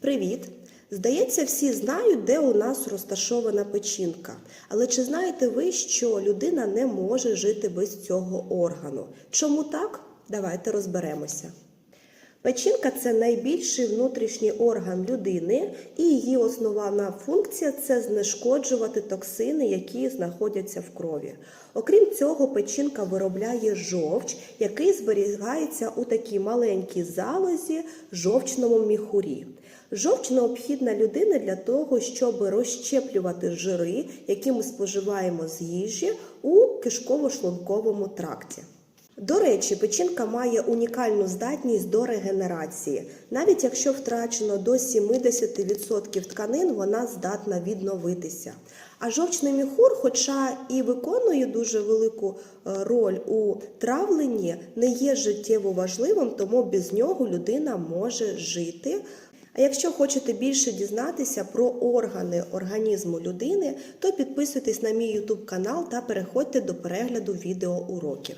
Привіт! Здається, всі знають, де у нас розташована печінка. Але чи знаєте ви, що людина не може жити без цього органу? Чому так? Давайте розберемося. Печінка це найбільший внутрішній орган людини, і її основна функція це знешкоджувати токсини, які знаходяться в крові. Окрім цього, печінка виробляє жовч, який зберігається у такій маленькій залозі жовчному міхурі. Жовч необхідна людини для того, щоб розщеплювати жири, які ми споживаємо з їжі у кишково-шлунковому тракті. До речі, печінка має унікальну здатність до регенерації. Навіть якщо втрачено до 70% тканин, вона здатна відновитися. А жовчний міхур, хоча і виконує дуже велику е, роль у травленні, не є життєво важливим, тому без нього людина може жити. А якщо хочете більше дізнатися про органи організму людини, то підписуйтесь на мій YouTube канал та переходьте до перегляду відеоуроків.